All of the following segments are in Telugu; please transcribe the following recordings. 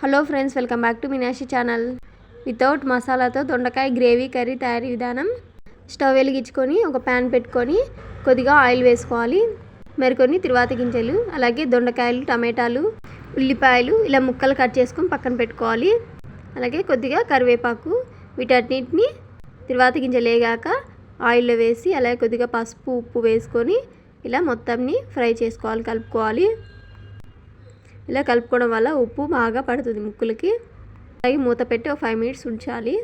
Hello friends welcome back to Meenashi channel. Without మసాలాతో దొండకాయ గ్రేవీ కర్రీ తయారీ విధానం స్టవ్ వెలిగించుకొని ఒక ప్యాన్ పెట్టుకొని కొద్దిగా ఆయిల్ వేసుకోవాలి. మరికొన్ని తిరువాత గింజలు అలాగే దొండకాయలు టమాటాలు ఉల్లిపాయలు ఇలా ముక్కలు కట్ చేసుకొని పక్కన పెట్టుకోవాలి. అలాగే కొద్దిగా కరివేపాకు వీటన్నిటిని తిరువాత గింజలు వేగాక ఆయిల్లో వేసి అలాగే కొద్దిగా పసుపు ఉప్పు వేసుకొని ఇలా మొత్తంని ఫ్రై చేసుకోవాలి కలుపుకోవాలి. ఇలా కలుపుకోవడం వల్ల ఉప్పు బాగా పడుతుంది ముక్కులకి. అలాగే మూత పెట్టి ఒక ఫైవ్ మినిట్స్ ఉంచాలి.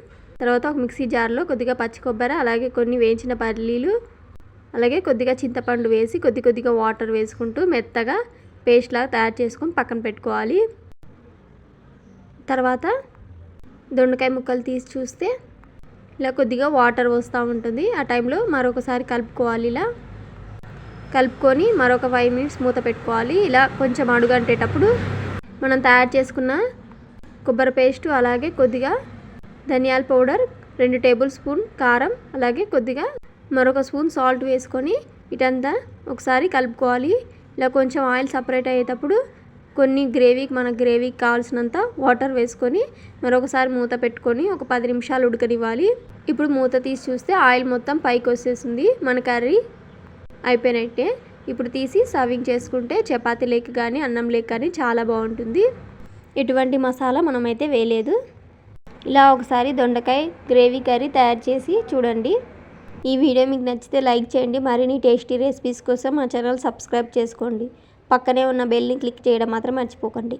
తర్వాత ఒక మిక్సీ జార్లో కొద్దిగా పచ్చి కొబ్బరి అలాగే కొన్ని వేయించిన పల్లీలు అలాగే కొద్దిగా చింతపండు వేసి కొద్ది కొద్దిగా వాటర్ వేసుకుంటూ మెత్తగా పేస్ట్ లాగా తయారు చేసుకొని పక్కన పెట్టుకోవాలి. తర్వాత దొండకాయ ముక్కలు తీసి చూస్తే ఇలా కొద్దిగా వాటర్ వస్తూ ఉంటుంది. ఆ టైంలో మరొకసారి కలుపుకోవాలి ఇలా. కలుపుకొని మరొక ఫైవ్ మినిట్స్ మూత పెట్టుకోవాలి. ఇలా కొంచెం అడుగంటేటప్పుడు మనం తయారు చేసుకున్న కొబ్బరి పేస్టు అలాగే కొద్దిగా ధనియాల పౌడర్ రెండు టేబుల్ స్పూన్ కారం అలాగే కొద్దిగా మరొక స్పూన్ సాల్ట్ వేసుకొని ఇటంతా ఒకసారి కలుపుకోవాలి. ఇలా కొంచెం ఆయిల్ సపరేట్ అయ్యేటప్పుడు కొన్ని గ్రేవీకి మన గ్రేవీకి కావాల్సినంత వాటర్ వేసుకొని మరొకసారి మూత పెట్టుకొని ఒక పది నిమిషాలు ఉడకనివ్వాలి. ఇప్పుడు మూత తీసి చూస్తే ఆయిల్ మొత్తం పైకి వచ్చేసింది. మన కర్రీ అయిపోయినట్టే ఇప్పుడు తీసి సర్వింగ్ చేసుకుంటే చపాతీ లేక కానీ అన్నం లేక కానీ చాలా బాగుంటుంది. ఎటువంటి మసాలా మనమైతే వేయలేదు. ఇలా ఒకసారి దొండకాయ గ్రేవీ కర్రీ తయారు చేసి చూడండి. ఈ వీడియో మీకు నచ్చితే లైక్ చేయండి. మరిన్ని టేస్టీ రెసిపీస్ కోసం మా ఛానల్ సబ్స్క్రైబ్ చేసుకోండి. పక్కనే ఉన్న బెల్ని క్లిక్ చేయడం మాత్రం మర్చిపోకండి.